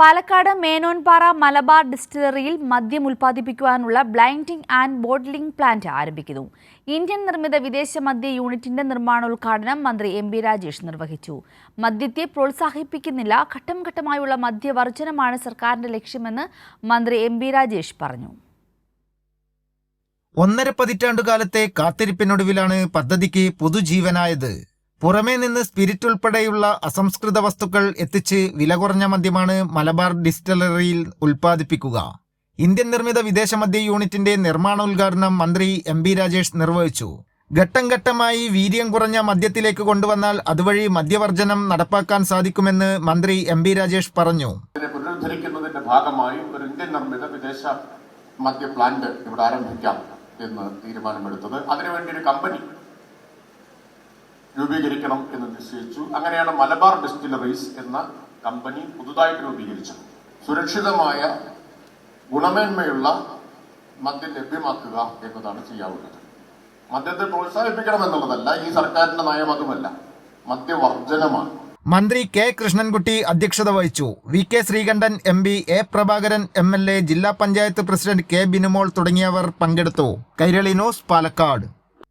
പാലക്കാട് മേനോൻപാറ മലബാർ ഡിസ്റ്റിലറിയിൽ മദ്യം ഉൽപ്പാദിപ്പിക്കുവാനുള്ള ബ്ലൈൻഡിംഗ് ആൻഡ് ബോട്ട്ലിംഗ് പ്ലാന്റ് ആരംഭിക്കുന്നു. ഇന്ത്യൻ നിർമ്മിത വിദേശ മദ്യ യൂണിറ്റിന്റെ നിർമ്മാണോദ്ഘാടനം മന്ത്രി എം ബി രാജേഷ് നിർവഹിച്ചു. മദ്യത്തെ പ്രോത്സാഹിപ്പിക്കുന്നില്ല ഘട്ടം ഘട്ടമായുള്ള മദ്യവർജനമാണ് സർക്കാരിന്റെ ലക്ഷ്യമെന്ന് മന്ത്രി എം ബി രാജേഷ് പറഞ്ഞു. ഒന്നര പതിറ്റാണ്ടുകാലത്തെ കാത്തിരിപ്പിനൊടുവിലാണ് പദ്ധതിക്ക് പുതുജീവനായത്. പുറമേ നിന്ന് സ്പിരിറ്റ് ഉൾപ്പെടെയുള്ള അസംസ്കൃത വസ്തുക്കൾ എത്തിച്ച് വില കുറഞ്ഞ മദ്യമാണ് മലബാർ ഡിസ്റ്റിലറിയിൽ ഉൽപ്പാദിപ്പിക്കുക. ഇന്ത്യൻ നിർമ്മിത വിദേശ മദ്യ യൂണിറ്റിന്റെ നിർമ്മാണോദ്ഘാടനം മന്ത്രി എം ബി രാജേഷ് നിർവഹിച്ചു. ഘട്ടം ഘട്ടമായി വീര്യം കുറഞ്ഞ മദ്യത്തിലേക്ക് കൊണ്ടുവന്നാൽ അതുവഴി മദ്യവർജനം നടപ്പാക്കാൻ സാധിക്കുമെന്ന് മന്ത്രി എം ബി രാജേഷ് പറഞ്ഞു. പുനരുദ്ധരിക്കുന്നതിന്റെ ഭാഗമായി ഒരു ഇന്ത്യൻ നിർമ്മിത വിദേശ മദ്യ പ്ലാന്റ് ഇവിടെ ആരംഭിക്കാം എന്ന് തീരുമാനമെടുത്തത്. അതിനുവേണ്ടി ഒരു കമ്പനി രൂപീകരിക്കണം എന്ന് നിശ്ചയിച്ചു. അങ്ങനെയാണ് മലബാർ ഡിസ്റ്റിലറീസ് എന്ന കമ്പനി പുതുതായിട്ട് രൂപീകരിച്ചത്. സുരക്ഷിതമായ ഗുണമേന്മയുള്ള മദ്യം ലഭ്യമാക്കുക എന്നതാണ് ചെയ്യാവുന്നത്. മദ്യത്തെ പ്രോത്സാഹിപ്പിക്കണം എന്നുള്ളതല്ല ഈ സർക്കാരിന്റെ നയം അതുമല്ല. മദ്യവർജനമാണ്. മന്ത്രി കെ കൃഷ്ണൻകുട്ടി അധ്യക്ഷത വഹിച്ചു. V K Sreekandan M P A Prabhakaran M L A ജില്ലാ പഞ്ചായത്ത് പ്രസിഡന്റ് കെ ബിനുമോൾ തുടങ്ങിയവർ പങ്കെടുത്തു. കൈരളി ന്യൂസ് പാലക്കാട്.